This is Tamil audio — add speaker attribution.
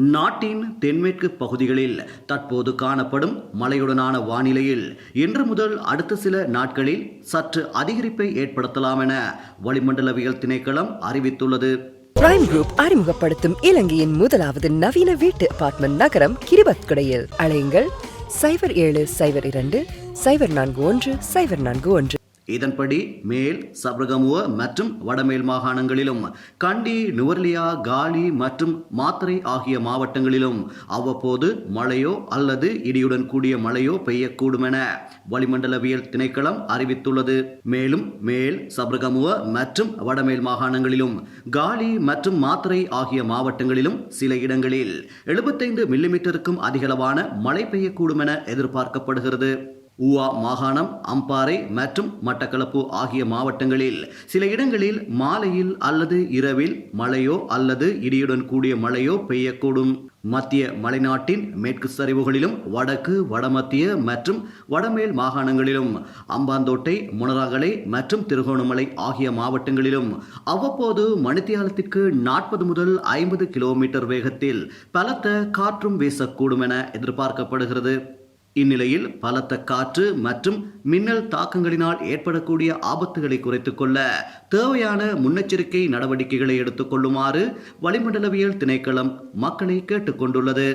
Speaker 1: நாட்டின் தென்மேற்கு பகுதிகளில் தற்போது காணப்படும் மழையுடனான வானிலையில் இன்று முதல் அடுத்த சில நாட்களில் சற்று அதிகரிப்பை ஏற்படுத்தலாம் என வளிமண்டலவியல் திணைக்களம் அறிவித்துள்ளது.
Speaker 2: பிரைம் குரூப் அறிமுகப்படுத்தும் இலங்கையின் முதலாவது நவீன வீட்டு அபார்ட்மெண்ட் நகரம் கிரிபத்குடையில். அழையுங்கள் சைபர் ஏழு சைபர் இரண்டு சைபர் நான்கு ஒன்று சைபர் நான்கு ஒன்று.
Speaker 1: இதன்படி மேல் சப்ரகமுவ மற்றும் வடமேல் மாகாணங்களிலும் கண்டி நுவர்லியா காலி மற்றும் மாத்திரை ஆகிய மாவட்டங்களிலும் அவ்வப்போது மழையோ அல்லது இடியுடன் கூடிய மழையோ பெய்யக்கூடும் என வளிமண்டலவியல் திணைக்களம் அறிவித்துள்ளது. மேலும் மேல் சப்ரகமுவ மற்றும் வடமேல் மாகாணங்களிலும் காலி மற்றும் மாத்திரை ஆகிய மாவட்டங்களிலும் சில இடங்களில் எழுபத்தைந்து மில்லிமீட்டருக்கும் அதிகளவான மழை பெய்யக்கூடும் என எதிர்பார்க்கப்படுகிறது. ஊவா மாகாணம் அம்பாறை மற்றும் மட்டக்களப்பு ஆகிய மாவட்டங்களில். சில இடங்களில் மாலையில் அல்லது இரவில் மழையோ அல்லது இடியுடன் கூடிய மழையோ பெய்யக்கூடும். மத்திய மலைநாட்டின் மேற்கு சரிவுகளிலும் வடக்கு வடமத்திய மற்றும் வடமேல் மாகாணங்களிலும் அம்பாந்தோட்டை முனராகலை மற்றும் திருகோணமலை ஆகிய மாவட்டங்களிலும் அவ்வப்போது மணித்தியாலத்திற்கு நாற்பது முதல் ஐம்பது கிலோமீட்டர் வேகத்தில் பலத்த காற்றும் வீசக்கூடும் என எதிர்பார்க்கப்படுகிறது. இந்நிலையில் பலத்த காற்று மற்றும் மின்னல் தாக்கங்களினால் ஏற்படக்கூடிய ஆபத்துகளை குறைத்துக் கொள்ள தேவையான முன்னெச்சரிக்கை நடவடிக்கைகளை எடுத்துக் கொள்ளுமாறு வளிமண்டலவியல் திணைக்களம் மக்களை கேட்டுக்கொண்டுள்ளது.